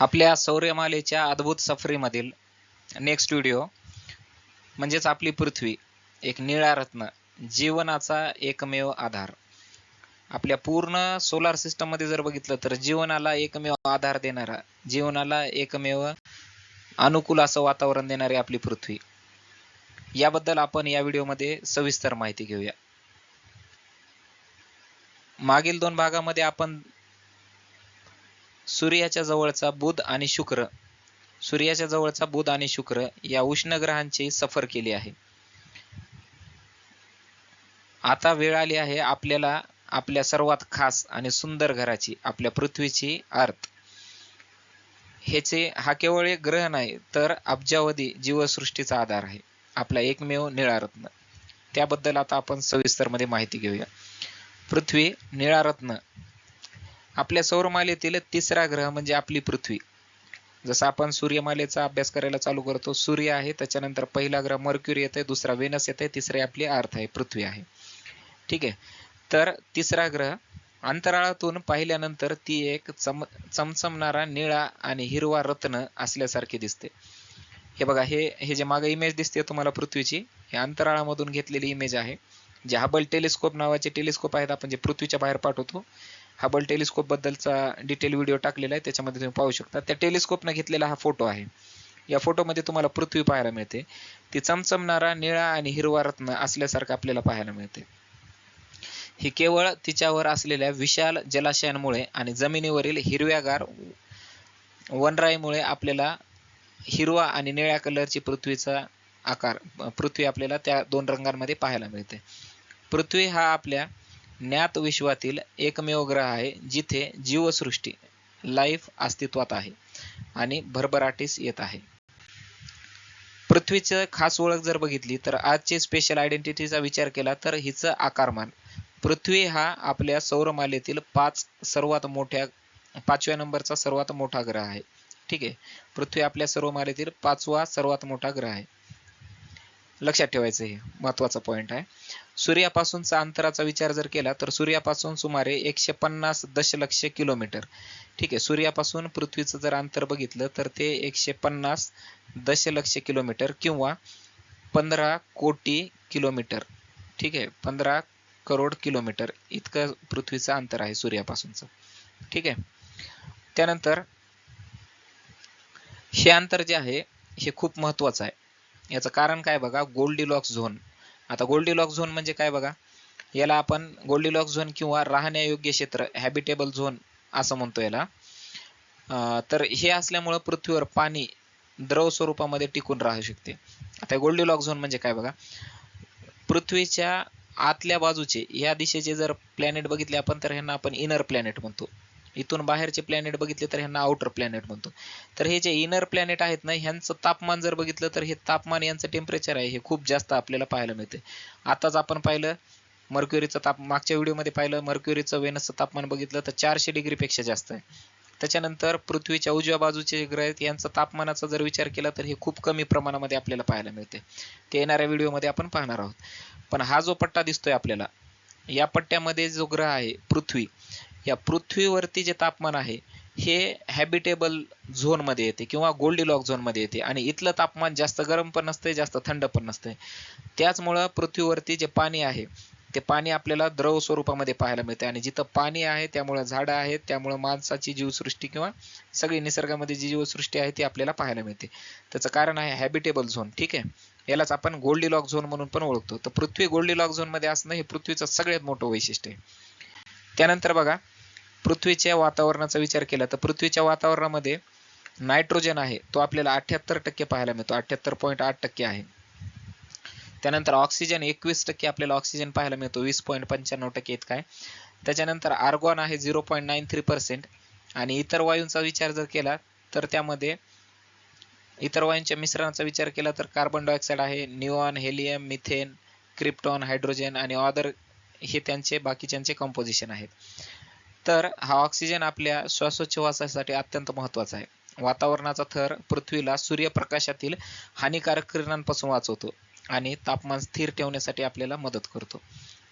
आपल्या सौर्यमालेच्या अद्भुत सफरीमधील next video म्हणजेच आपली पृथ्वी एक निळा रत्न जीवनाचा एकमेव आधार. आपल्या पूर्ण सोलार सिस्टममध्ये जर बघितलं तर जीवनाला एकमेव आधार देणारा जीवनाला एकमेव अनुकूल असं वातावरण देणारी आपली पृथ्वी. याबद्दल आपण या व्हिडिओमध्ये सविस्तर माहिती घेऊया. मागील दोन भागामध्ये आपण सूर्याच्या जवळचा बुध आणि शुक्र. सूर्याच्या जवळचा बुध आणि शुक्र या उष्ण ग्रहांची सफर केली आहे. आता वेळ आली आहे आपल्याला आपल्या सर्वात खास आणि सुंदर घराची आपल्या पृथ्वीची अर्थ ह्याचे हा केवळ एक ग्रह नाही तर अब्जावधी जीवसृष्टीचा आधार आहे. आपला एकमेव निळा रत्न. त्याबद्दल आता आपण सविस्तरमध्ये माहिती घेऊया. पृथ्वी निळा रत्न. आपल्या सौरमालेतील तिसरा ग्रह म्हणजे आपली पृथ्वी. जसं आपण सूर्यमालेचा अभ्यास करायला चालू करतो सूर्य आहे त्याच्यानंतर पहिला ग्रह मर्क्युरी येते दुसरा वेनस येते तिसरी आपली अर्थ आहे पृथ्वी आहे. ठीक आहे? तर तिसरा ग्रह अंतराळातून पाहिल्यानंतर ती एक चम चमचमणारा निळा आणि हिरवा रत्न असल्यासारखी दिसते. हे बघा हे हे जे मागे इमेज दिसते तुम्हाला पृथ्वीची हे अंतराळामधून घेतलेली इमेज आहे. जे हबल टेलिस्कोप नावाचे टेलिस्कोप आहेत आपण जे पृथ्वीच्या बाहेर पाठवतो हबल टेलिस्कोप बद्दलचा डिटेल व्हिडिओ टाकलेला आहे त्याच्यामध्ये तुम्ही पाहू शकता. त्या टेलिस्कोपनं घेतलेला हा फोटो आहे. या फोटोमध्ये तुम्हाला पृथ्वी पाहायला मिळते. ती चमचमणारा निळा आणि हिरवा रत्न असल्यासारखं आपल्याला पाहायला मिळते. ही केवळ तिच्यावर असलेल्या विशाल जलाशयांमुळे आणि जमिनीवरील हिरव्यागार वनराईमुळे आपल्याला हिरवा आणि निळ्या कलरची पृथ्वीचा आकार पृथ्वी आपल्याला त्या दोन रंगांमध्ये पाहायला मिळते. पृथ्वी हा आपल्या ज्ञात विश्वातील एकमेव ग्रह आहे जिथे जीवसृष्टी लाईफ अस्तित्वात आहे आणि भरभराटीस येत आहे. पृथ्वीचं खास ओळख जर बघितली तर आजची स्पेशल आयडेंटिटीचा विचार केला तर हिचं आकारमान. पृथ्वी हा आपल्या सौरमालेतील पाच सर्वात मोठ्या पाचव्या नंबरचा सर्वात मोठा ग्रह आहे. ठीक आहे? पृथ्वी आपल्या सौरमालेतील पाचवा सर्वात मोठा ग्रह आहे. लक्षात ठेवायचं हे महत्त्वाचा पॉइंट आहे. सूर्यापासूनचा अंतराचा विचार जर केला तर सूर्यापासून सुमारे एकशे पन्नास दशलक्ष किलोमीटर. ठीक आहे सूर्यापासून पृथ्वीचं जर अंतर बघितलं तर ते एकशे पन्नास दशलक्ष किलोमीटर किंवा पंधरा कोटी किलोमीटर. ठीक आहे पंधरा करोड किलोमीटर इतकं पृथ्वीचं अंतर आहे सूर्यापासूनचं. ठीक आहे त्यानंतर हे अंतर जे आहे हे खूप महत्वाचं आहे. याचं कारण काय बघा गोल्डीलॉक्स झोन आता गोल्डीलॉक्स झोन म्हणजे काय बघा याला आपण गोल्डीलॉक्स झोन किंवा राहण्यायोग्य क्षेत्र हॅबिटेबल झोन असं म्हणतो याला. तर हे असल्यामुळं पृथ्वीवर पाणी द्रव स्वरूपामध्ये टिकून राहू शकते. आता गोल्डीलॉक्स झोन म्हणजे काय बघा पृथ्वीच्या आतल्या बाजूचे या दिशेचे जर प्लॅनेट बघितले आपण तर ह्यांना आपण इनर प्लॅनेट म्हणतो. इथून बाहेरचे प्लॅनेट बघितले तर ह्यांना आउटर प्लॅनेट म्हणतो. तर हे जे इनर प्लॅनेट आहेत ना ह्यांचं तापमान जर बघितलं तर हे तापमान यांचं टेम्परेचर आहे. हे खूप जास्त आपल्याला पाहायला मिळते. आताच आपण पाहिलं मर्क्युरीचं ताप मागच्या व्हिडिओमध्ये पाहिलं मर्क्युरीचं वेनसचं तापमान बघितलं तर चारशे डिग्रीपेक्षा जास्त आहे. त्याच्यानंतर पृथ्वीच्या उजव्या बाजूचे जे ग्रह आहेत यांचा तापमानाचा जर विचार केला तर हे खूप कमी प्रमाणामध्ये आपल्याला पाहायला मिळते. ते येणाऱ्या व्हिडिओमध्ये आपण पाहणार आहोत. पण हा जो पट्टा दिसतोय आपल्याला या पट्ट्यामध्ये जो ग्रह आहे पृथ्वी या पृथ्वीवरती जे तापमान आहे हे हॅबिटेबल झोनमध्ये येते किंवा गोल्डीलॉक झोनमध्ये येते. आणि इथलं तापमान जास्त गरम पण नसते जास्त थंड पण नसते त्याचमुळं पृथ्वीवरती जे पाणी आहे ते पाणी आपल्याला द्रव स्वरूपामध्ये पाहायला मिळते आणि जिथं पाणी आहे त्यामुळं झाडं आहेत त्यामुळं माणसाची जीवसृष्टी किंवा सगळी निसर्गामध्ये जी जीवसृष्टी आहे ती आपल्याला पाहायला मिळते. त्याचं कारण आहे हॅबिटेबल झोन ठीक आहे? यालाच आपण गोल्डीलॉक झोन म्हणून पण ओळखतो. तर पृथ्वी गोल्डीलॉक झोनमध्ये असणं हे पृथ्वीचं सगळ्यात मोठं वैशिष्ट्य आहे. त्यानंतर बघा पृथ्वीच्या वातावरणाचा विचार केला तर पृथ्वीच्या वातावरणामध्ये नायट्रोजन आहे तो आपल्याला अठ्याहत्तर टक्के पाहायला मिळतो. अठ्याहत्तर पॉईंट आठ टक्के आहे. त्यानंतर ऑक्सिजन एकवीस टक्के आपल्याला ऑक्सिजन पाहायला मिळतो. वीस पॉईंट पंच्याण्णव टक्के इतका आहे. त्याच्यानंतर आर्गॉन आहे zero point nine three percent आणि इतर वायूंचा विचार जर केला तर त्यामध्ये इतर वायूंच्या मिश्रणाचा विचार केला तर कार्बन डायऑक्साईड आहे neon helium methane krypton hydrogen आणि ऑदर हे त्यांचे बाकीच्यांचे कंपोजिशन आहेत. तर हा ऑक्सिजन आपल्या श्वासोच्छवासासाठी अत्यंत महत्त्वाचा आहे. वातावरणाचा थर पृथ्वीला सूर्यप्रकाशातील हानिकारक किरणांपासून वाचवतो आणि तापमान स्थिर ठेवण्यासाठी आपल्याला मदत करतो.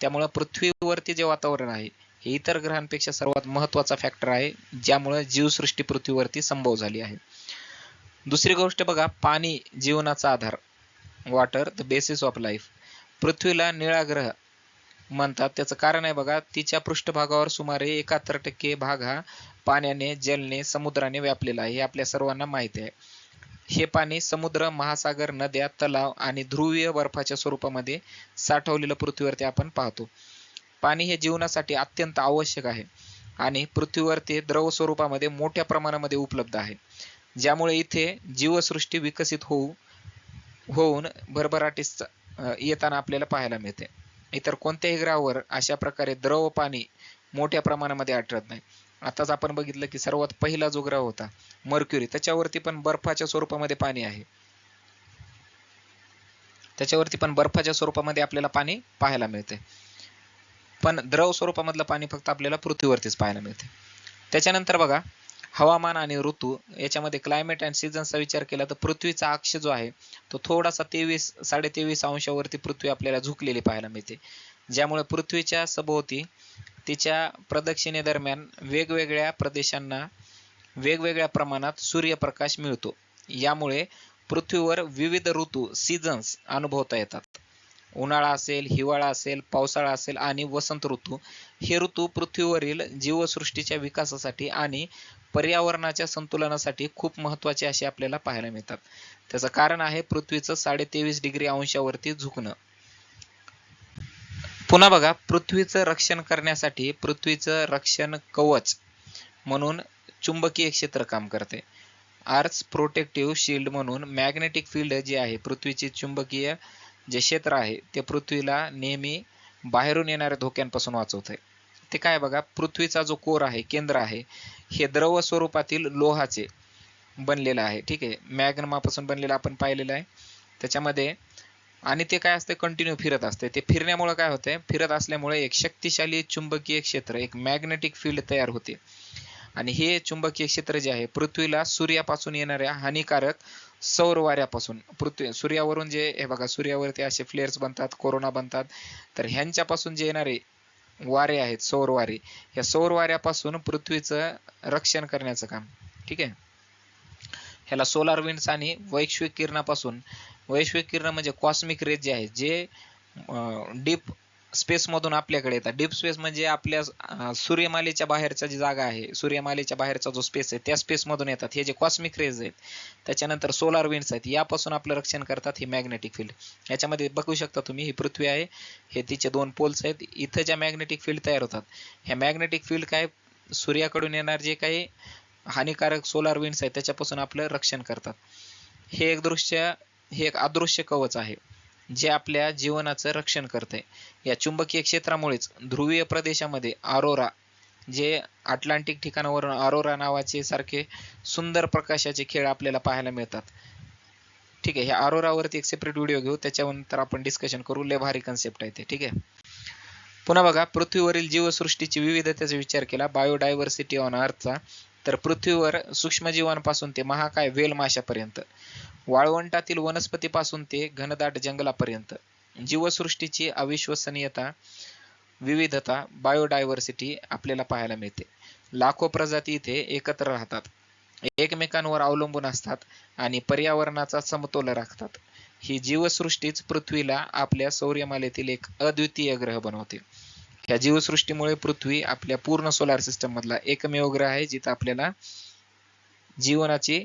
त्यामुळे पृथ्वीवरती जे वातावरण आहे हे इतर ग्रहांपेक्षा सर्वात महत्त्वाचा फॅक्टर आहे ज्यामुळे जीवसृष्टी पृथ्वीवरती संभव झाली आहे. दुसरी गोष्ट बघा पाणी जीवनाचा आधार. Water the basis of life पृथ्वीला निळा ग्रह म्हणतात. त्याचं कारण आहे बघा तिच्या पृष्ठभागावर सुमारे एकाहत्तर टक्के भाग हा पाण्याने जलने समुद्राने व्यापलेला आहे हे आपल्या सर्वांना माहिती आहे. हे पाणी समुद्र महासागर नद्या तलाव आणि ध्रुवीय बर्फाच्या स्वरूपामध्ये साठवलेलं पृथ्वीवरती आपण पाहतो. पाणी हे जीवनासाठी अत्यंत आवश्यक आहे आणि पृथ्वीवर ते द्रव स्वरूपामध्ये मोठ्या प्रमाणामध्ये उपलब्ध आहे. ज्यामुळे इथे जीवसृष्टी विकसित होऊ होऊन भरभराटीस येताना आपल्याला पाहायला मिळते. इतर कोणत्याही ग्रहावर अशा प्रकारे द्रव पाणी मोठ्या प्रमाणामध्ये आढळत नाही. आताच आपण बघितलं की सर्वात पहिला जो ग्रह होता मर्क्युरी त्याच्यावरती पण बर्फाच्या स्वरूपामध्ये पाणी आहे. त्याच्यावरती पण बर्फाच्या स्वरूपामध्ये आपल्याला पाणी पाहायला मिळते. पण द्रव स्वरूपामधलं पाणी फक्त आपल्याला पृथ्वीवरतीच पाहायला मिळते. त्याच्यानंतर बघा हवामान आणि ऋतू याच्यामध्ये क्लायमेट अँड सीझनचा विचार केला तर पृथ्वीचा अक्ष जो आहे तो थोडासा तेवीस साडे तेवीस अंशावरती पृथ्वी आपल्याला झुकलेली पाहायला मिळते. ज्यामुळे पृथ्वीच्या सभोवती तिच्या प्रदक्षिणेदरम्यान वेगवेगळ्या प्रदेशांना वेगवेगळ्या प्रमाणात सूर्यप्रकाश मिळतो. यामुळे पृथ्वीवर विविध ऋतू सीझन्स अनुभवता येतात. उन्हाळा असेल हिवाळा असेल पावसाळा असेल आणि वसंत ऋतू हे ऋतू पृथ्वीवरील जीवसृष्टीच्या विकासासाठी आणि पर्यावरणाच्या संतुलनासाठी खूप महत्त्वाचे असे आपल्याला पाहायला मिळतात. त्याचं कारण आहे पृथ्वीचं साडे तेवीस डिग्री अंशावरती झुकणं. पुन्हा बघा पृथ्वीचं रक्षण करण्यासाठी पृथ्वीचं रक्षण कवच म्हणून चुंबकीय क्षेत्र काम करते. आर्थ प्रोटेक्टिव्ह शिल्ड म्हणून मॅग्नेटिक फील्ड जे आहे पृथ्वीचे चुंबकीय जे क्षेत्र आहे ते पृथ्वीला नेहमी बाहेरून येणाऱ्या धोक्यांपासून वाचवते ते काय बघा पृथ्वीचा जो कोर आहे केंद्र आहे हे द्रव स्वरूपातील लोहाचे बनलेलं आहे. ठीक आहे? मॅग्नमापासून बनलेलं आपण पाहिलेलं आहे. त्याच्यामध्ये आणि ते काय असते? कंटिन्यू फिरत असते. ते फिरण्यामुळे काय होते? फिरत असल्यामुळे एक शक्तिशाली चुंबकीय क्षेत्र एक मॅग्नेटिक फील्ड तयार होते. आणि हे चुंबकीय क्षेत्र जे आहे पृथ्वीला सूर्यापासून येणाऱ्या हानिकारक सौर वाऱ्यापासून पृथ्वी सूर्यावरून जे हे बघा सूर्यावरती असे फ्लेअर्स बनतात कोरोना बनतात. तर ह्यांच्यापासून जे येणारे वारे आहेत सौर वारे या सौर वाऱ्यापासून पृथ्वीचं रक्षण करण्याचं काम. ठीक आहे? ह्याला सोलार विंड्स आणि वैश्विक किरणापासून वैश्विक किरण म्हणजे कॉस्मिक रेज जे आहे जे डीप स्पेस मधून आपल्याकडे येतात. डीप स्पेस म्हणजे आपल्या सूर्यमालेच्या बाहेरचा जी जागा आहे सूर्यमालेच्या बाहेरचा जो स्पेस आहे त्या स्पेस मधून येतात. हे जे कॉस्मिक रेज आहेत त्याच्यानंतर सोलार विंड्स आहेत यापासून आपलं रक्षण करतात हे मॅग्नेटिक फील्ड याच्यामध्ये बघू शकता तुम्ही ही पृथ्वी आहे हे तिचे दोन पोल्स आहेत. इथं ज्या मॅग्नेटिक फील्ड तयार होतात ह्या मॅग्नेटिक फील्ड काय सूर्याकडून येणार जे काही हानिकारक सोलार विंड्स आहेत त्याच्यापासून आपलं रक्षण करतात. हे एक दृश्य हे एक अदृश्य कवच आहे. जे आपल्या जीवनाचं रक्षण करते. या चुंबकीय क्षेत्रामुळेच ध्रुवीय प्रदेशामध्ये आरोरा जे अटलांटिक ठिकाणावरून आरोरा नावाचे सारखे सुंदर प्रकाशाचे खेळ आपल्याला पाहायला मिळतात. ठीक आहे ह्या आरोरावरती एक सेपरेट व्हिडिओ घेऊ. त्याच्यानंतर आपण डिस्कशन करू. लय भारी कन्सेप्ट आहे ते. ठीक आहे? पुन्हा बघा पृथ्वीवरील जीवसृष्टीची विविधतेचा विचार केला. बायोडायव्हर्सिटी ऑन अर्थचा तर पृथ्वीवर सूक्ष्मजीवांपासून ते महाकाय वेल माशापर्यंत वाळवंटातील वनस्पतीपासून ते घनदाट जंगलापर्यंत जीवसृष्टीची अविश्वसनीयता विविधता बायोडायव्हर्सिटी आपल्याला पाहायला मिळते. लाखो प्रजाती इथे एकत्र राहतात. एकमेकांवर अवलंबून असतात आणि पर्यावरणाचा समतोल राखतात. ही जीवसृष्टीच पृथ्वीला आपल्या सौर्यमालेतील एक अद्वितीय ग्रह बनवते. ह्या जीवसृष्टीमुळे पृथ्वी आपल्या पूर्ण सोलार सिस्टम मधला एकमेव ग्रह आहे जिथं आपल्याला जीवनाची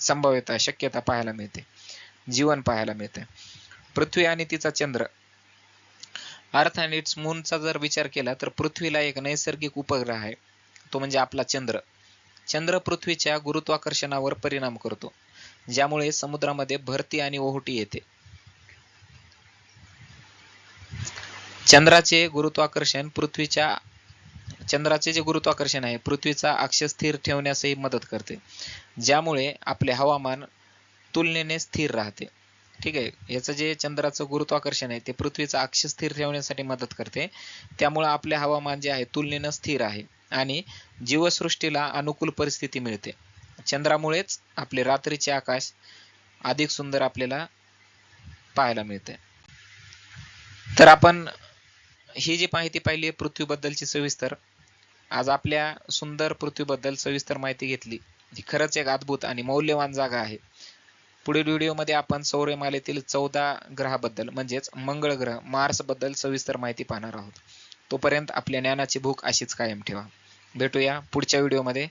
संभाव्यता शक्यता पाहायला मिळते. जीवन पाहायला मिळते. पृथ्वी आणि तिचा चंद्र अर्थ अँड इट्स मूनचा जर विचार केला तर पृथ्वीला एक नैसर्गिक उपग्रह आहे. तो म्हणजे आपला चंद्र. चंद्र पृथ्वीच्या गुरुत्वाकर्षणावर परिणाम करतो ज्यामुळे समुद्रामध्ये भरती आणि ओहोटी येते. चंद्राचे गुरुत्वाकर्षण पृथ्वीच्या चंद्राचे जे गुरुत्वाकर्षण आहे पृथ्वीचा अक्ष स्थिर ठेवण्यासही मदत करते. ज्यामुळे आपले हवामान तुलनेने स्थिर राहते. ठीक आहे? याचं जे चंद्राचं गुरुत्वाकर्षण आहे ते पृथ्वीचा अक्ष स्थिर ठेवण्यासाठी मदत करते. त्यामुळे आपले हवामान जे आहे तुलनेनं स्थिर आहे आणि जीवसृष्टीला अनुकूल परिस्थिती मिळते. चंद्रामुळेच आपले रात्रीचे आकाश अधिक सुंदर आपल्याला पाहायला मिळते. तर आपण ही जी माहिती पाहिली आहे पृथ्वीबद्दलची सविस्तर. आज आपल्या सुंदर पृथ्वीबद्दल सविस्तर माहिती घेतली ही खरंच एक अद्भुत आणि मौल्यवान जागा आहे. पुढील व्हिडिओमध्ये आपण सौर्यमालेतील चौदा ग्रहाबद्दल म्हणजेच मंगळ ग्रह मार्सबद्दल सविस्तर माहिती पाहणार आहोत. तोपर्यंत आपल्या ज्ञानाची भूक अशीच कायम ठेवा. भेटूया पुढच्या व्हिडिओमध्ये.